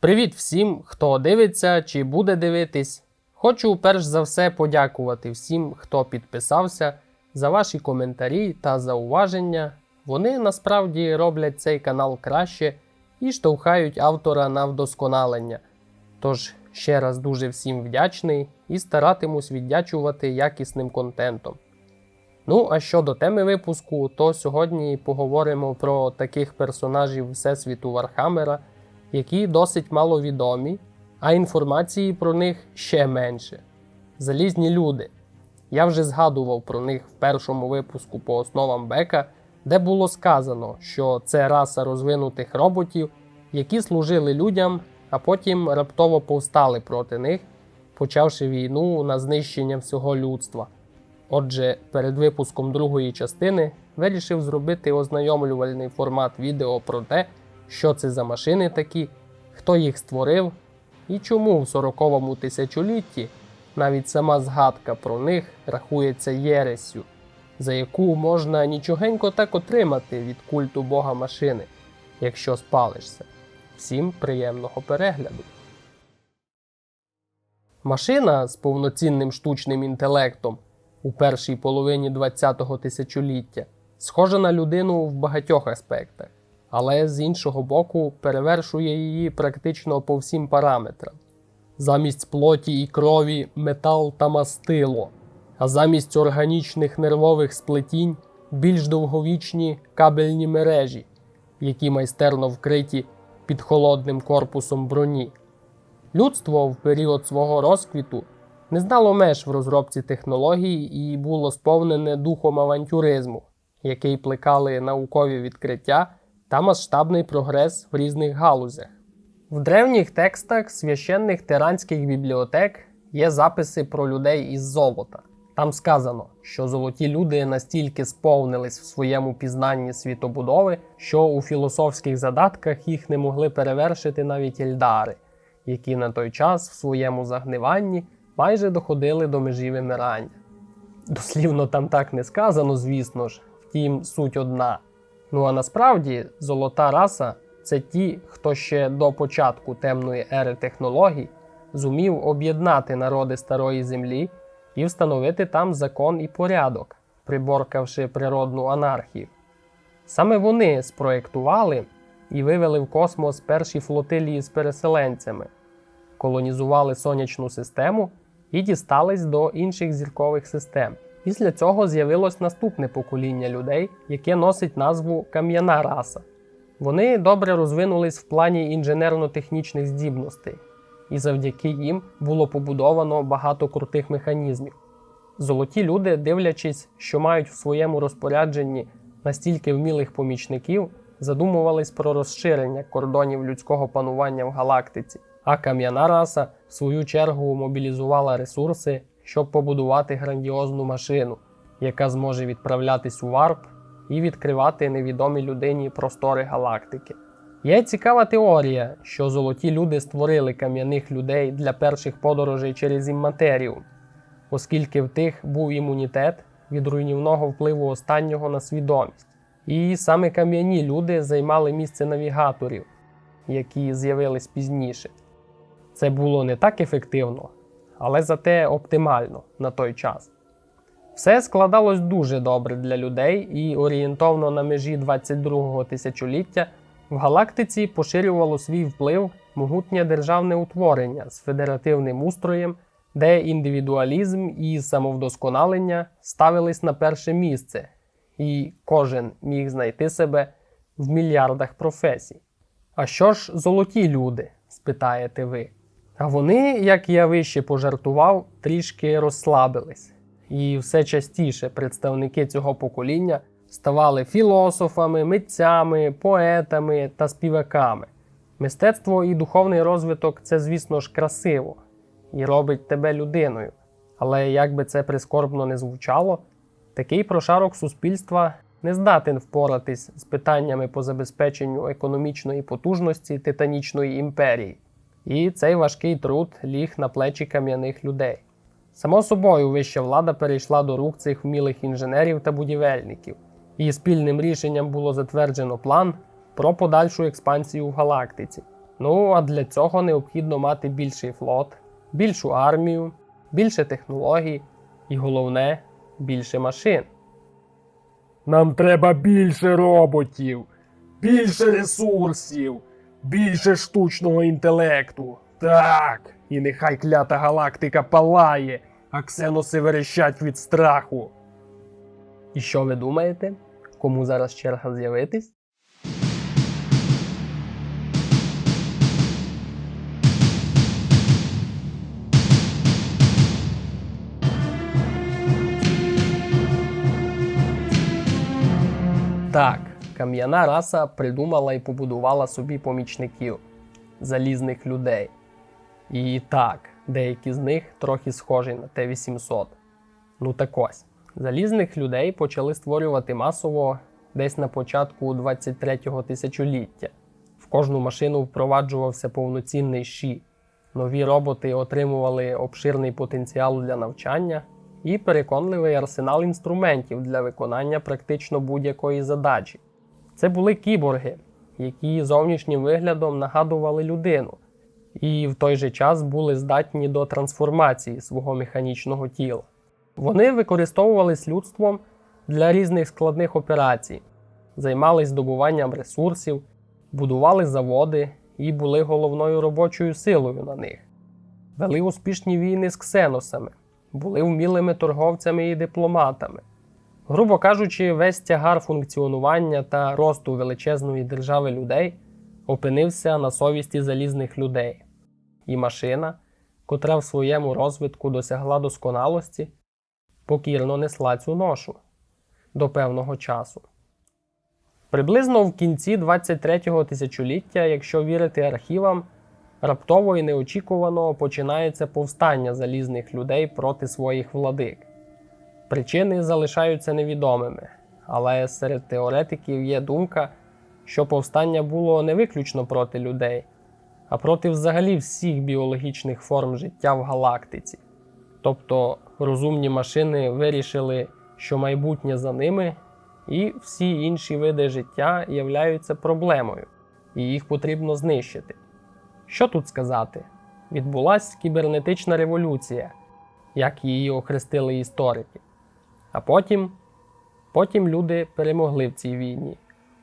Привіт всім, хто дивиться чи буде дивитись. Хочу перш за все подякувати всім, хто підписався, за ваші коментарі та зауваження. Вони насправді роблять цей канал краще і штовхають автора на вдосконалення. Тож ще раз дуже всім вдячний і старатимусь віддячувати якісним контентом. Ну, а щодо теми випуску, то сьогодні поговоримо про таких персонажів Всесвіту Вархаммера, які досить маловідомі, а інформації про них ще менше. Залізні люди. Я вже згадував про них в першому випуску по основам Бека, де було сказано, що це раса розвинутих роботів, які служили людям, а потім раптово повстали проти них, почавши війну на знищення всього людства. Отже, перед випуском другої частини вирішив зробити ознайомлювальний формат відео про те, що це за машини такі, хто їх створив і чому в 40-му тисячолітті навіть сама згадка про них рахується єресю, за яку можна нічогенько так отримати від культу бога машини, якщо спалишся. Всім приємного перегляду! Машина з повноцінним штучним інтелектом у першій половині ХХ тисячоліття схожа на людину в багатьох аспектах, але з іншого боку перевершує її практично по всім параметрам. Замість плоті і крові метал та мастило, а замість органічних нервових сплетінь більш довговічні кабельні мережі, які майстерно вкриті під холодним корпусом броні. Людство в період свого розквіту не знало меж в розробці технологій і було сповнене духом авантюризму, який плекали наукові відкриття та масштабний прогрес в різних галузях. В древніх текстах священних тиранських бібліотек є записи про людей із золота. Там сказано, що золоті люди настільки сповнились в своєму пізнанні світобудови, що у філософських задатках їх не могли перевершити навіть ельдари, які на той час в своєму загниванні майже доходили до межі вимирання. Дослівно там так не сказано, звісно ж, втім, суть одна. Ну а насправді золота раса це ті, хто ще до початку темної ери технологій зумів об'єднати народи старої землі і встановити там закон і порядок, приборкавши природну анархію. Саме вони спроєктували і вивели в космос перші флотилії з переселенцями, колонізували сонячну систему і дістались до інших зіркових систем. Після цього з'явилось наступне покоління людей, яке носить назву кам'яна раса. Вони добре розвинулись в плані інженерно-технічних здібностей, і завдяки їм було побудовано багато крутих механізмів. Золоті люди, дивлячись, що мають в своєму розпорядженні настільки вмілих помічників, задумувались про розширення кордонів людського панування в галактиці, а кам'яна раса, в свою чергу, мобілізувала ресурси, щоб побудувати грандіозну машину, яка зможе відправлятись у варп і відкривати невідомій людині простори галактики. Є цікава теорія, що золоті люди створили кам'яних людей для перших подорожей через імматеріум, оскільки в тих був імунітет від руйнівного впливу останнього на свідомість. І саме кам'яні люди займали місце навігаторів, які з'явились пізніше. Це було не так ефективно, але зате оптимально на той час. Все складалось дуже добре для людей, і орієнтовно на межі 22-го тисячоліття в галактиці поширювало свій вплив могутнє державне утворення з федеративним устроєм, де індивідуалізм і самовдосконалення ставились на перше місце, і кожен міг знайти себе в мільярдах професій. А що ж золоті люди? спитаєте ви. А вони, як я вище пожартував, трішки розслабились. І все частіше представники цього покоління ставали філософами, митцями, поетами та співаками. Мистецтво і духовний розвиток це, звісно ж, красиво і робить тебе людиною. Але як би це прискорбно не звучало, такий прошарок суспільства не здатен впоратись з питаннями по забезпеченню економічної потужності титанічної імперії. І цей важкий труд ліг на плечі кам'яних людей. Само собою, вища влада перейшла до рук цих вмілих інженерів та будівельників, і спільним рішенням було затверджено план про подальшу експансію в галактиці. Ну а для цього необхідно мати більший флот, більшу армію, більше технологій і головне більше машин. Нам треба більше роботів, більше ресурсів, більше штучного інтелекту. Так, і нехай клята галактика палає, а ксеноси верещать від страху. І що ви думаєте? Кому зараз черга з'явитись? Так, кам'яна раса придумала і побудувала собі помічників залізних людей. І так, деякі з них трохи схожі на Т-800. Ну так ось, залізних людей почали створювати масово десь на початку 23-го тисячоліття. В кожну машину впроваджувався повноцінний ШІ. Нові роботи отримували обширний потенціал для навчання і переконливий арсенал інструментів для виконання практично будь-якої задачі. Це були кіборги, які зовнішнім виглядом нагадували людину, і в той же час були здатні до трансформації свого механічного тіла. Вони використовувались людством для різних складних операцій, займались здобуванням ресурсів, будували заводи і були головною робочою силою на них. Вели успішні війни з ксеносами, були вмілими торговцями і дипломатами. Грубо кажучи, весь тягар функціонування та росту величезної держави людей опинився на совісті залізних людей, і машина, котра в своєму розвитку досягла досконалості, покірно несла цю ношу до певного часу. Приблизно в кінці 23-го тисячоліття, якщо вірити архівам, раптово і неочікувано починається повстання залізних людей проти своїх владик. Причини залишаються невідомими, але серед теоретиків є думка, що повстання було не виключно проти людей, а проти взагалі всіх біологічних форм життя в галактиці. Тобто розумні машини вирішили, що майбутнє за ними, і всі інші види життя являються проблемою, і їх потрібно знищити. Що тут сказати? Відбулася кібернетична революція, як її охрестили історики. А потім, потім люди перемогли в цій війні,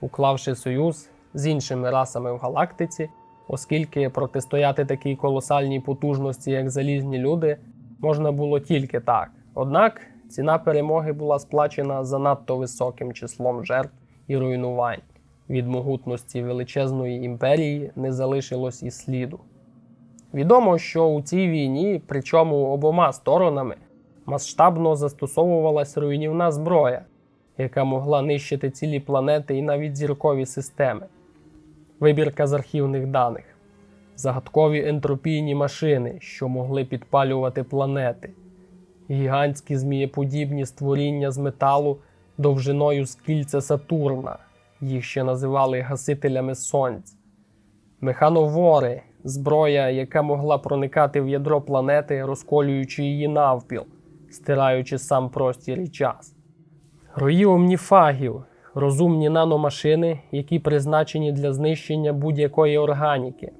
уклавши союз з іншими расами в галактиці, оскільки протистояти такій колосальній потужності, як залізні люди, можна було тільки так. Однак ціна перемоги була сплачена занадто високим числом жертв і руйнувань. Від могутності величезної імперії не залишилось і сліду. Відомо, що у цій війні, причому обома сторонами, масштабно застосовувалась руйнівна зброя, яка могла нищити цілі планети і навіть зіркові системи. Вибірка з архівних даних, загадкові ентропійні машини, що могли підпалювати планети, гігантські змієподібні створіння з металу довжиною з кільця Сатурна, їх ще називали гасителями сонць, механовори, зброя, яка могла проникати в ядро планети, розколюючи її навпіл, стираючи сам простір і час. Рої омніфагів, розумні наномашини, які призначені для знищення будь-якої органіки,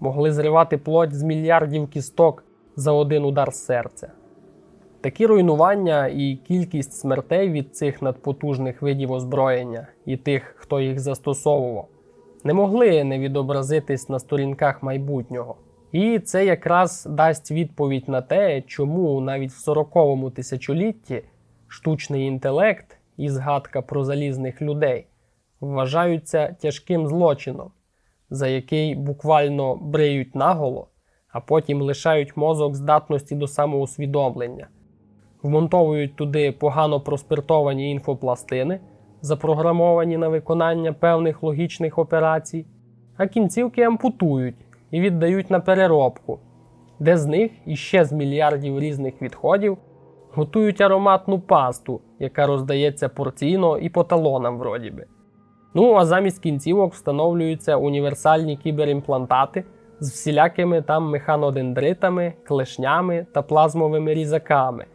могли зривати плоть з мільярдів кісток за один удар серця. Такі руйнування і кількість смертей від цих надпотужних видів озброєння і тих, хто їх застосовував, не могли не відобразитись на сторінках майбутнього. І це якраз дасть відповідь на те, чому навіть в 40-му тисячолітті штучний інтелект і згадка про залізних людей вважаються тяжким злочином, за який буквально бриють наголо, а потім лишають мозок здатності до самоусвідомлення, вмонтовують туди погано проспиртовані інфопластини, запрограмовані на виконання певних логічних операцій, а кінцівки ампутують і віддають на переробку, де з них іще з мільярдів різних відходів готують ароматну пасту, яка роздається порційно і по талонам вроді би. Ну а замість кінцівок встановлюються універсальні кіберімплантати з всілякими там механодендритами, клешнями та плазмовими різаками,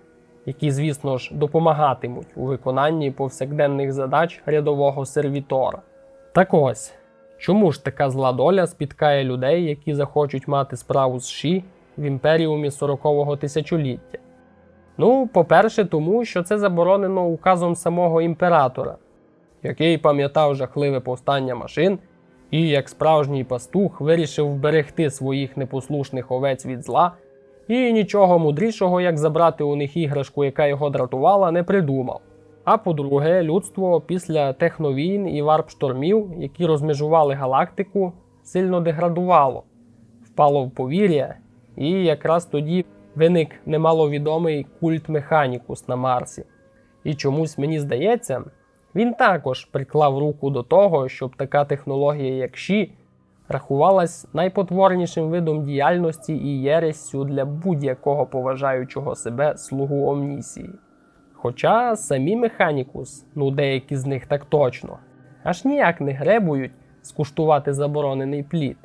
які, звісно ж, допомагатимуть у виконанні повсякденних задач рядового сервітора. Так ось, Чому ж така зла доля спіткає людей, які захочуть мати справу з Ші в імперіумі 40-го тисячоліття? Ну, по-перше, тому що це заборонено указом самого імператора, який пам'ятав жахливе повстання машин і, як справжній пастух, вирішив вберегти своїх непослушних овець від зла, і нічого мудрішого, як забрати у них іграшку, яка його дратувала, не придумав. А по-друге, людство після техновійн і варп-штормів, які розмежували галактику, сильно деградувало, впало в повір'я, і якраз тоді виник немаловідомий культ Механікус на Марсі. І чомусь мені здається, він також приклав руку до того, щоб така технологія, як Ші, рахувалась найпотворнішим видом діяльності і єрессю для будь-якого поважаючого себе слугу Омнісії. Хоча самі Механікус, ну деякі з них так точно, аж ніяк не гребують скуштувати заборонений плід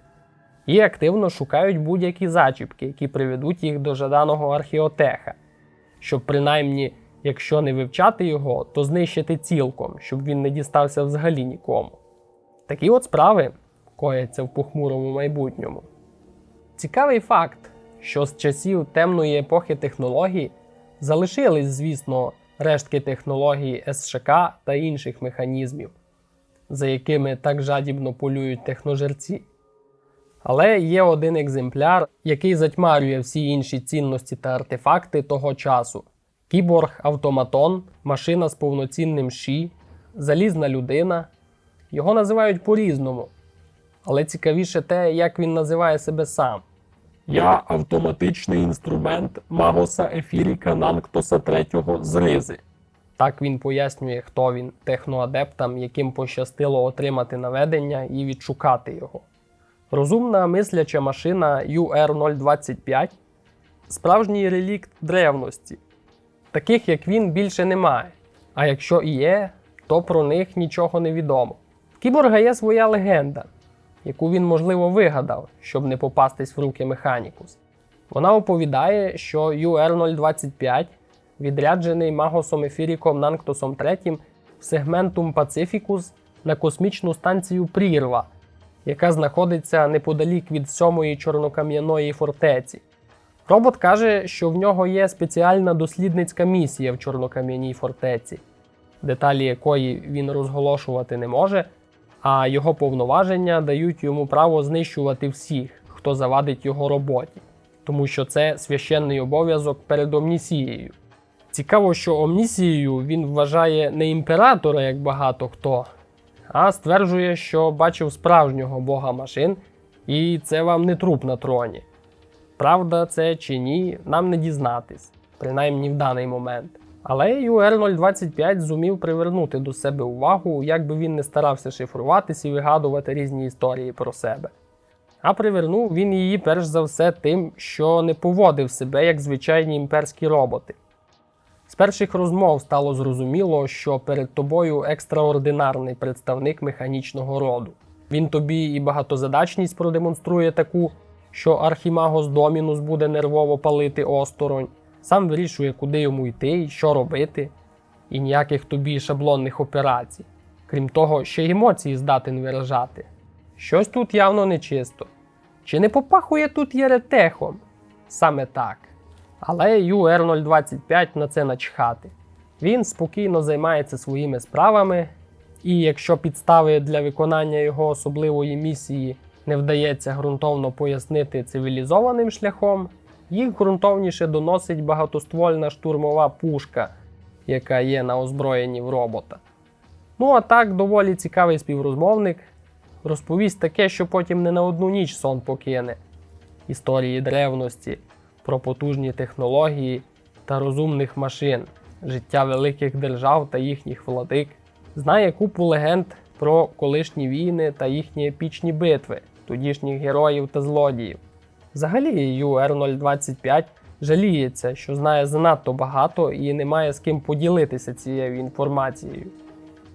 і активно шукають будь-які зачіпки, які приведуть їх до жаданого археотеха, щоб принаймні, якщо не вивчати його, то знищити цілком, щоб він не дістався взагалі нікому. Такі от справи кояться в похмурому майбутньому. Цікавий факт, що з часів темної епохи технологій залишились, звісно, рештки технологій СШК та інших механізмів, за якими так жадібно полюють техножерці. Але є один екземпляр, який затьмарює всі інші цінності та артефакти того часу: кіборг автоматон, машина з повноцінним ші, залізна людина. Його називають по-різному. Але цікавіше те, як він називає себе сам. Я автоматичний інструмент Магоса Ефіріка Нанктоса третього з Ризи. Так він пояснює, хто він техноадептам, яким пощастило отримати наведення і відшукати його. Розумна мисляча машина UR025 справжній релікт древності. Таких як він більше немає. А якщо і є, то про них нічого не відомо. В кіборга є своя легенда, яку він, можливо, вигадав, щоб не попастись в руки Механікус. Вона оповідає, що UR025 відряджений Магосом Ефіріком Нанктосом III в сегментум Пацифікус на космічну станцію Прірва, яка знаходиться неподалік від сьомої чорнокам'яної фортеці. Робот каже, що в нього є спеціальна дослідницька місія в чорнокам'яній фортеці, деталі якої він розголошувати не може, а його повноваження дають йому право знищувати всіх, хто завадить його роботі, тому що це священний обов'язок перед Омнісією. Цікаво, що Омнісією він вважає не імператора, як багато хто, а стверджує, що бачив справжнього бога машин, і це вам не труп на троні. Правда, це чи ні, нам не дізнатись, принаймні в даний момент. Але UR025 зумів привернути до себе увагу, як би він не старався шифруватись і вигадувати різні історії про себе. А привернув він її перш за все тим, що не поводив себе як звичайні імперські роботи. З перших розмов стало зрозуміло, що перед тобою екстраординарний представник механічного роду. Він тобі і багатозадачність продемонструє таку, що Архімагос Домінус буде нервово палити осторонь, сам вирішує, куди йому йти що робити, і ніяких тобі шаблонних операцій. Крім того, ще й емоції здатен виражати. Щось тут явно нечисто. Чи не попахує тут єретехом? Саме так. Але UR025 на це начхати. Він спокійно займається своїми справами, і якщо підстави для виконання його особливої місії не вдається ґрунтовно пояснити цивілізованим шляхом, їх ґрунтовніше доносить багатоствольна штурмова пушка, яка є на озброєнні в робота. Ну а так, доволі цікавий співрозмовник розповість таке, що потім не на одну ніч сон покине. Історії древності, про потужні технології та розумних машин, життя великих держав та їхніх владик, знає купу легенд про колишні війни та їхні епічні битви, тодішніх героїв та злодіїв. Взагалі, UR025 жаліється, що знає занадто багато і не має з ким поділитися цією інформацією.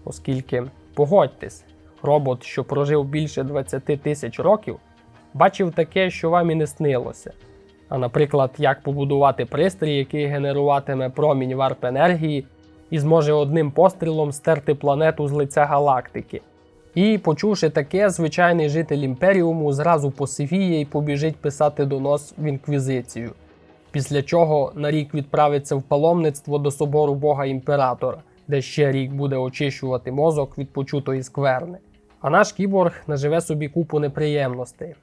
Оскільки, погодьтесь, робот, що прожив більше 20 тисяч років, бачив таке, що вам і не снилося. А наприклад, як побудувати пристрій, який генеруватиме промінь варп енергії і зможе одним пострілом стерти планету з лиця галактики. І, почувши таке, звичайний житель імперіуму зразу посивіє і побіжить писати донос в інквізицію. Після чого на рік відправиться в паломництво до собору Бога імператора, де ще рік буде очищувати мозок від почутої скверни. А наш кіборг наживе собі купу неприємностей.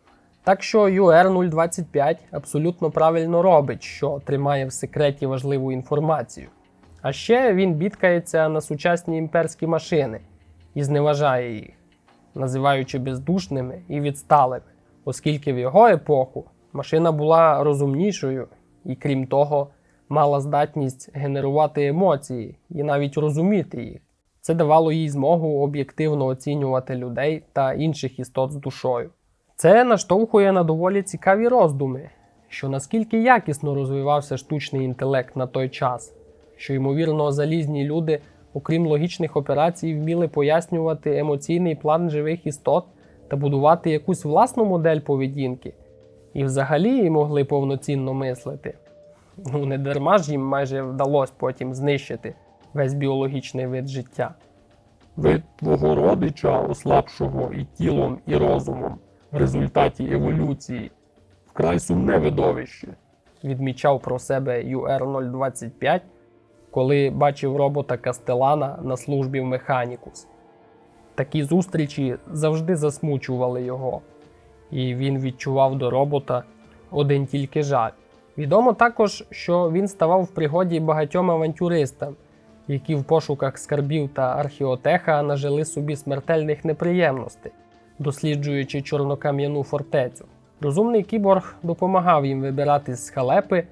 Так що UR025 абсолютно правильно робить, що тримає в секреті важливу інформацію. А ще він бідкається на сучасні імперські машини і зневажає їх, називаючи бездушними і відсталими, оскільки в його епоху машина була розумнішою і, крім того, мала здатність генерувати емоції і навіть розуміти їх. Це давало їй змогу об'єктивно оцінювати людей та інших істот з душою. Це наштовхує на доволі цікаві роздуми, що наскільки якісно розвивався штучний інтелект на той час, що ймовірно залізні люди, окрім логічних операцій, вміли пояснювати емоційний план живих істот та будувати якусь власну модель поведінки, і взагалі могли повноцінно мислити. Ну не дарма ж їм майже вдалося потім знищити весь біологічний вид життя. Вид твого родича, ослабшого і тілом, і розумом, в результаті еволюції, вкрай сумне видовище. відмічав про себе UR025, коли бачив робота Кастелана на службі в Механікус. Такі зустрічі завжди засмучували його, і він відчував до робота один тільки жаль. Відомо також, що він ставав в пригоді багатьом авантюристам, які в пошуках скарбів та археотеха нажили собі смертельних неприємностей, досліджуючи чорнокам'яну фортецю. Розумний кіборг допомагав їм вибирати з халепи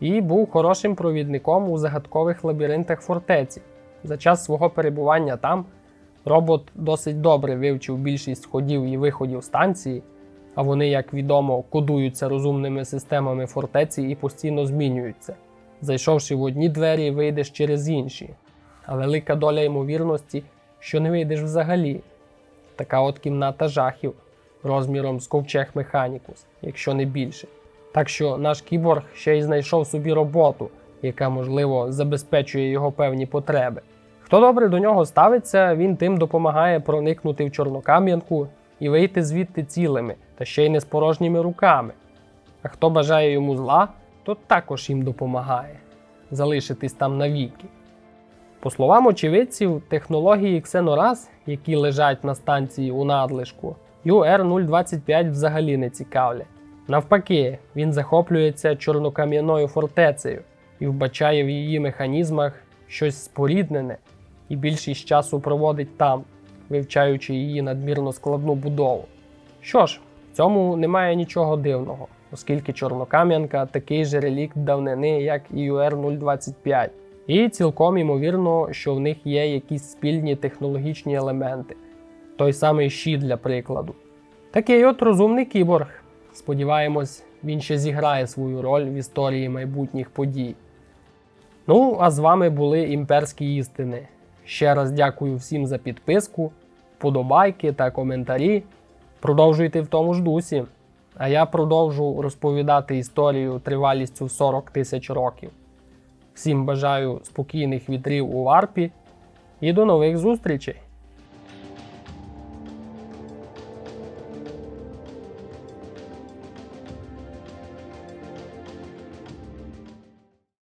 і був хорошим провідником у загадкових лабіринтах фортеці. За час свого перебування там робот досить добре вивчив більшість ходів і виходів станції, а вони, як відомо, кодуються розумними системами фортеці і постійно змінюються. Зайшовши в одні двері, вийдеш через інші. А велика доля ймовірності, що не вийдеш взагалі. Така от кімната жахів розміром з ковчег Механікус, якщо не більше. Так що наш кіборг ще й знайшов собі роботу, яка, можливо, забезпечує його певні потреби. Хто добре до нього ставиться, він тим допомагає проникнути в чорнокам'янку і вийти звідти цілими, та ще й не з порожніми руками. А хто бажає йому зла, то також їм допомагає залишитись там навіки. По словам очевидців, технології Xenorаз, які лежать на станції у надлишку, UR025 взагалі не цікавлять. Навпаки, він захоплюється чорнокам'яною фортецею і вбачає в її механізмах щось споріднене і більшість часу проводить там, вивчаючи її надмірно складну будову. Що ж, в цьому немає нічого дивного, оскільки чорнокам'янка такий же релікт давнини, як і UR025. І цілком ймовірно, що в них є якісь спільні технологічні елементи, той самий щит для прикладу. Такий от розумний кіборг. Сподіваємось, він ще зіграє свою роль в історії майбутніх подій. Ну, а з вами були імперські істини. Ще раз дякую всім за підписку, вподобайки та коментарі. Продовжуйте в тому ж дусі. А я продовжу розповідати історію тривалістю 40 тисяч років. Всім бажаю спокійних вітрів у варпі і до нових зустрічей!